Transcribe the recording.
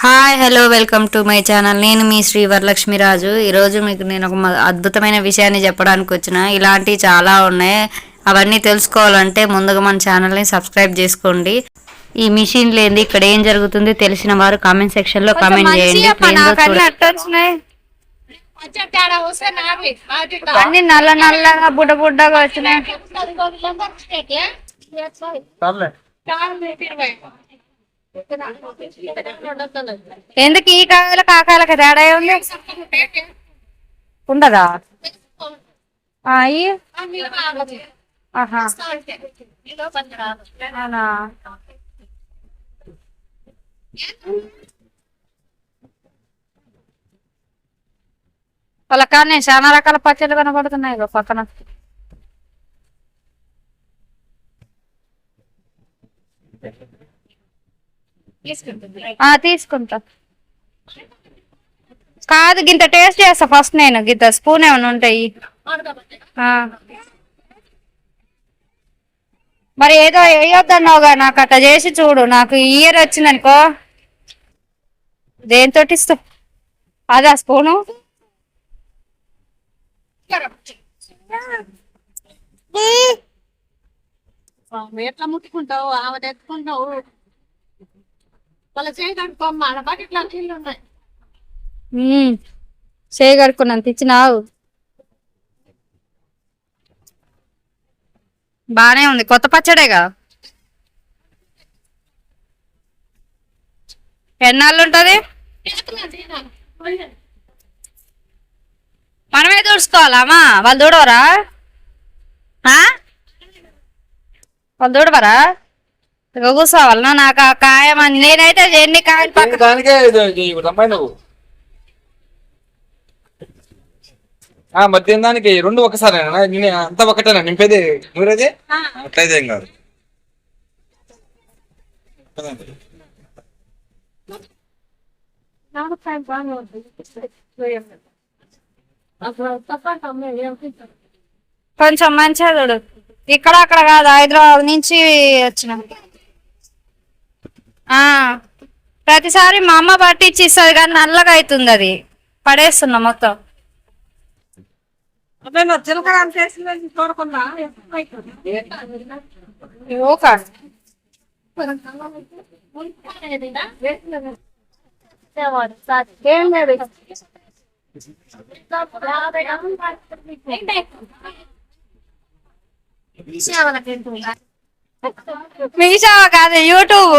Hi hello welcome to my channel నేను మీ శ్రీ వరలక్ష్మిరాజు. ఈరోజు మీకు నేను ఒక అద్భుతమైన విషయాన్ని చెప్పడానికి వచ్చిన. ఇలాంటివి చాలా ఉన్నాయి. అవన్నీ తెలుసుకోవాలంటే ముందుగా మన ఛానల్ని సబ్స్క్రైబ్ చేసుకోండి. ఈ మిషన్ లేని ఇక్కడ ఏం జరుగుతుంది తెలిసిన వారు కామెంట్ సెక్షన్లో కామెంట్ చేయండి. అన్ని నల్ల నల్లగా బుడ్డ బుడ్డగా వచ్చినాయి. ఎందుకు ఈ కాయల కాకాయలకి తేడా ఉంది ఉండదా? ఆహా. వాళ్ళ కానీ చాలా రకాల పచ్చళ్ళు కనబడుతున్నాయి పక్కన పక్కన. you. తీసుకుంటా. కాదు గింత టేస్ట్ చేస్తా ఫస్ట్ నేను. గింత స్పూన్ ఏమైనా ఉంటాయి ఆ. మరి ఏదో వేయొద్దన్నావుగా నాకు అట్లా చేసి చూడు. నాకు ఇయర్ వచ్చిందనుకో దేంతో ఇస్తావు అదా స్పూను? ఎట్లా ముట్టుకుంటావు ఆమె ఎత్తుకుంటావు వాళ్ళ తెచ్చినావు ఆడ బకెట్లో నీళ్ళు ఉన్నాయి. చేయగడుకున్నంత ఇచ్చినావు బానే ఉంది కొత్త పచ్చడేగా. ఎన్నాళ్ళు ఉంటది? మనమే దూడుచుకోవాలా వాళ్ళు దూడవరా? ఆ? వాళ్ళు దూడవరా? ఇక కూర్చోవాలనా నాకు ఆ కాయం అని- నేనైతే ఎన్ని కాయలు పక్క దానికే నువ్వు. ఆ మధ్యాహ్నం దానికి రెండు ఒకసారేనా? నేను అంతా ఒకటేనా? నింపేది నూరేది? అట్లయితే ఏం కాదు. కొంచెం మంచిగా చూడు. ఇక్కడ అక్కడ కాదు. హైదరాబాద్ నుంచి వచ్చిన ప్రతిసారి మా అమ్మ పట్టించి ఇస్తుంది కానీ నల్లగా అవుతుంది అది. పడేస్తున్నా మొత్తం. అదే నా చిలకడ చేసిందని చూడకుండా ఓక ఏం లేదు. మీషా కాదు యూట్యూబ్.